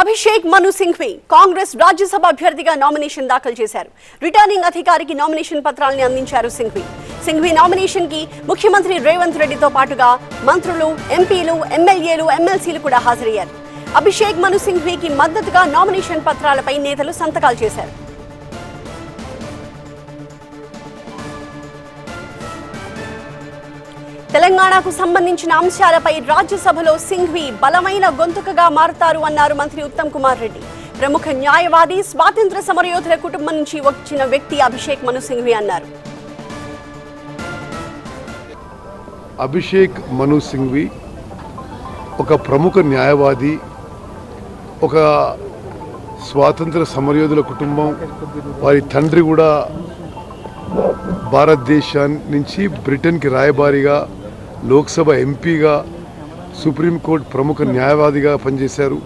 అభిషేక్ మను సింఘ్వి కాంగ్రెస్ రాజ్యసభ అభ్యర్థిగా నామినేషన్ దాఖలు చేశారు. రిటర్నింగ్ అధికారికి నామినేషన్ పత్రాల్ని అందించారు సింఘ్వి. సింఘ్వి నామినేషన్కి ముఖ్యమంత్రి రేవంత్ రెడ్డితో పాటుగా మంత్రులు ఎంపీలు ఎమ్మెల్యేలు ఎమ్మెల్సీలు కూడా హాజరయ్యారు. అభిషేక్ మను సింఘ్వికి మద్దతుగా నామినేషన్ పత్రాలపై నేతలు సంతకాలు చేశారు. తెలంగాణకు సంబంధించిన అంశాలపై రాజ్యసభలో సింఘ్వి బలమైన గొంతుకగా మారతారు అన్నారు మంత్రి ఉత్తమ్ కుమార్ రెడ్డి. ప్రముఖ న్యాయవాది స్వాతంత్ర సమరయోధుల కుటుంబం నుంచి వచ్చిన వ్యక్తి అభిషేక్ మను సింఘ్వి అన్నారు. అభిషేక్ మను సింఘ్వి ఒక ప్రముఖ న్యాయవాది ఒక స్వాతంత్ర సమరయోధుల కుటుంబం వారి తండ్రి కూడా భారతదేశాన్ని నుంచి బ్రిటన్కి రాయబారిగా లోక్సభ ఎంపీగా సుప్రీంకోర్టు ప్రముఖ న్యాయవాదిగా పనిచేశారు.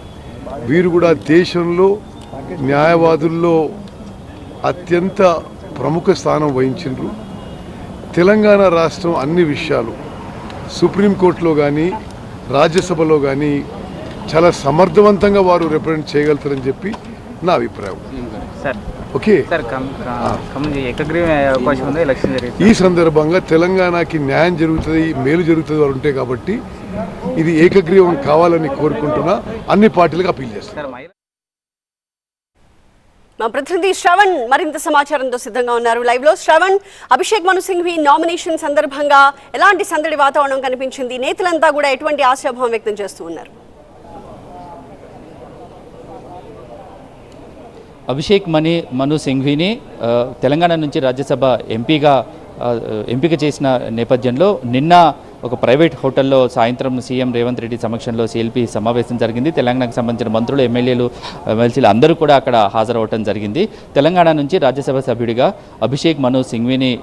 వీరు కూడా దేశంలో న్యాయవాదుల్లో అత్యంత ప్రముఖ స్థానం వహించారు తెలంగాణ రాష్ట్రం అన్ని విషయాలు సుప్రీంకోర్టులో కానీ రాజ్యసభలో కానీ చాలా సమర్థవంతంగా వారు రిప్రజెంట్ చేయగలుగుతారని చెప్పి నా అభిప్రాయం. Sir okay. Sir cum Khammam ఏకగ్రీవం అయ్యే అవకాశం ఉంది ఎలక్షన్ జరిగింది ఈ సందర్భంగా తెలంగాణకి న్యాయం జరుగుతుంది మేలు జరుగుతుంది వారు ఉంటాయి కాబట్టి ఇది ఏకగ్రీవం కావాలని కోరుకుంటున్నా అన్ని పార్టీలకు అప్పీల్ మహిళ మా ప్రతినిధి శ్రవణ్ మరింత సమాచారంతో సిద్ధంగా ఉన్నారు. లైవ్లో శ్రవణ్ అభిషేక్ మను సింఘ్వి నామినేషన్ సందర్భంగా ఎలాంటి సందడి వాతావరణం కనిపించింది? నేతలంతా కూడా ఎటువంటి ఆశాభావం వ్యక్తం చేస్తూ ఉన్నారు? అభిషేక్ మణి మను సింఘ్విని తెలంగాణ నుంచి రాజ్యసభ ఎంపీగా ఎంపిక చేసిన నేపథ్యంలో నిన్న ఒక ప్రైవేట్ హోటల్లో సాయంత్రం సీఎం రేవంత్ రెడ్డి సమక్షంలో సిఎల్పి సమావేశం జరిగింది. తెలంగాణకు సంబంధించిన మంత్రులు ఎమ్మెల్యేలు ఎమ్మెల్సీలు అందరూ కూడా అక్కడ హాజరవటం జరిగింది. తెలంగాణ నుంచి రాజ్యసభ సభ్యుడిగా అభిషేక్ మను సింఘ్విని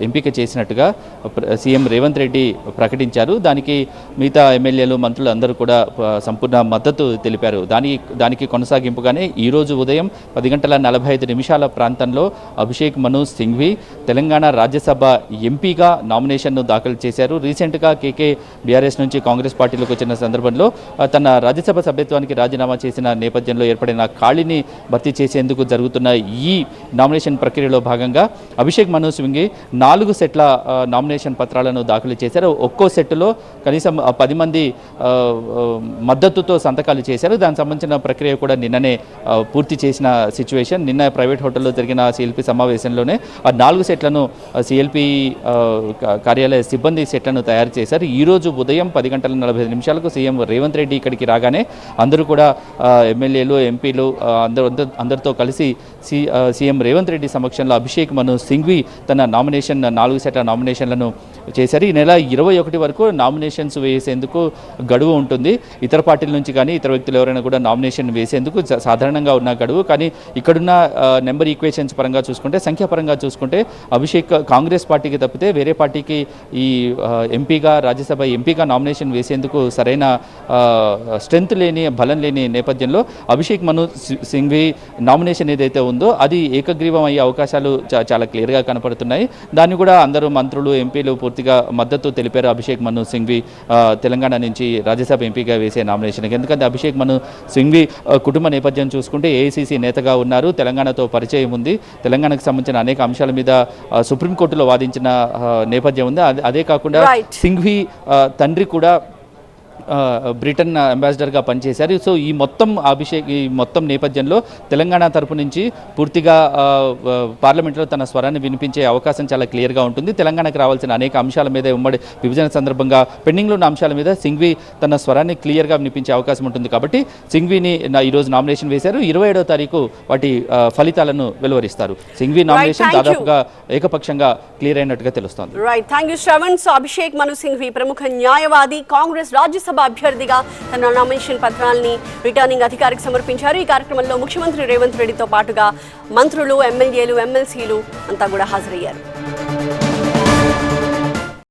ఎంపిక చేసినట్టుగా ప్ర- సీఎం రేవంత్ రెడ్డి ప్రకటించారు. దానికి మిగతా ఎమ్మెల్యేలు మంత్రులు అందరూ కూడా సంపూర్ణ మద్దతు తెలిపారు. దాని దానికి కొనసాగింపుగానే ఈరోజు ఉదయం పది గంటల నలభై ఐదు నిమిషాల ప్రాంతంలో అభిషేక్ మను సింఘ్వి తెలంగాణ రాజ్యసభ ఎంపీగా నామినేషన్ను దాఖలు చేశారు. రీసెంట్ రీసెంట్గా కేకే బీఆర్ఎస్ నుంచి కాంగ్రెస్ పార్టీలోకి వచ్చిన సందర్భంలో తన రాజ్యసభ సభ్యత్వానికి రాజీనామా చేసిన నేపథ్యంలో ఏర్పడిన ఖాళీని భర్తీ చేసేందుకు జరుగుతున్న ఈ నామినేషన్ ప్రక్రియలో భాగంగా అభిషేక్ మను సింగి నాలుగు సెట్ల నామినేషన్ పత్రాలను దాఖలు చేశారు. ఒక్కో సెట్లో కనీసం పది మంది మద్దతుతో సంతకాలు చేశారు. దానికి సంబంధించిన ప్రక్రియ కూడా నిన్ననే పూర్తి చేసిన సిచ్యువేషన్. నిన్న ప్రైవేట్ హోటల్లో జరిగిన సిఎల్పి సమావేశంలోనే ఆ నాలుగు సెట్లను సిఎల్పి కార్యాలయ సిబ్బంది సెట్లను తయారు చేశారు. ఈ రోజు ఉదయం పది గంటల నలభై నిమిషాలకు సీఎం రేవంత్ రెడ్డి ఇక్కడికి రాగానే అందరూ కూడా ఎమ్మెల్యేలు ఎంపీలు అందరూ అందరితో కలిసి సి సీఎం రేవంత్ రెడ్డి సమక్షంలో అభిషేక్ మను సింఘ్వి తన నామినేషన్ నాలుగు సెట్ల నామినేషన్లను చేశారు. ఈ నెల ఇరవై ఒకటి వరకు నామినేషన్స్ వేసేందుకు గడువు ఉంటుంది. ఇతర పార్టీల నుంచి కానీ ఇతర వ్యక్తులు ఎవరైనా కూడా నామినేషన్ వేసేందుకు సాధారణంగా ఉన్న గడువు. కానీ ఇక్కడున్న నెంబర్ ఈక్వేషన్స్ పరంగా చూసుకుంటే సంఖ్యాపరంగా చూసుకుంటే అభిషేక్ కాంగ్రెస్ పార్టీకి తప్పితే వేరే పార్టీకి ఈ ఎంపీ ఎంపీగా రాజ్యసభ ఎంపీగా నామినేషన్ వేసేందుకు సరైన స్ట్రెంగ్త్ స్ట్రెంత్ లేని బలం లేని నేపథ్యంలో అభిషేక్ మను సింఘ్వి నామినేషన్ ఏదైతే ఉందో అది ఏకగ్రీవం అయ్యే అవకాశాలు చాలా క్లియర్గా కనపడుతున్నాయి. దాన్ని కూడా అందరూ మంత్రులు ఎంపీలు పూర్తిగా మద్దతు తెలిపారు అభిషేక్ మను సింఘ్వి తెలంగాణ నుంచి రాజ్యసభ ఎంపీగా వేసే నామినేషన్కి. ఎందుకంటే అభిషేక్ మను సింఘ్వి కుటుంబ నేపథ్యం చూసుకుంటే ఏఐసీసీ నేతగా ఉన్నారు. తెలంగాణతో పరిచయం ఉంది. తెలంగాణకు సంబంధించిన అనేక అంశాల మీద సుప్రీంకోర్టులో వాదించిన నేపథ్యం ఉంది. అదే- అదే కాకుండా సింఘ్వి తండ్రి కూడా బ్రిటన్ అంబాసిడర్గా పనిచేశారు. సో ఈ మొత్తం అభిషేక్ ఈ మొత్తం నేపథ్యంలో తెలంగాణ తరపు నుంచి పూర్తిగా పార్లమెంట్లో తన స్వరాన్ని వినిపించే అవకాశం చాలా క్లియర్గా ఉంటుంది. తెలంగాణకు రావాల్సిన అనేక అంశాల మీద ఉమ్మడి విభజన సందర్భంగా పెండింగ్లో ఉన్న అంశాల మీద సింఘ్వి తన స్వరాన్ని క్లియర్గా వినిపించే అవకాశం ఉంటుంది కాబట్టి సింఘ్విని నా- ఈరోజు నామినేషన్ వేశారు. ఇరవై ఏడో తారీఖు వాటి ఫలితాలను వెలువరిస్తారు. సింఘ్వి నామినేషన్. దాదాపుగా ఏకపక్షంగా క్లియర్ అయినట్టుగా తెలుస్తోంది. Right thank you Shravan so Abhishek Manu Singhvi ప్రముఖ న్యాయవాది కాంగ్రెస్ రాజ్యసభ అభ్యర్థిగా తన నామినేషన్ పత్రాల్ని రిటర్నింగ్ అధికారికి సమర్పించారు. ఈ కార్యక్రమంలో ముఖ్యమంత్రి రేవంత్ రెడ్డితో పాటుగా మంత్రులు ఎమ్మెల్యేలు ఎమ్మెల్సీలు అంతా కూడా హాజరయ్యారు.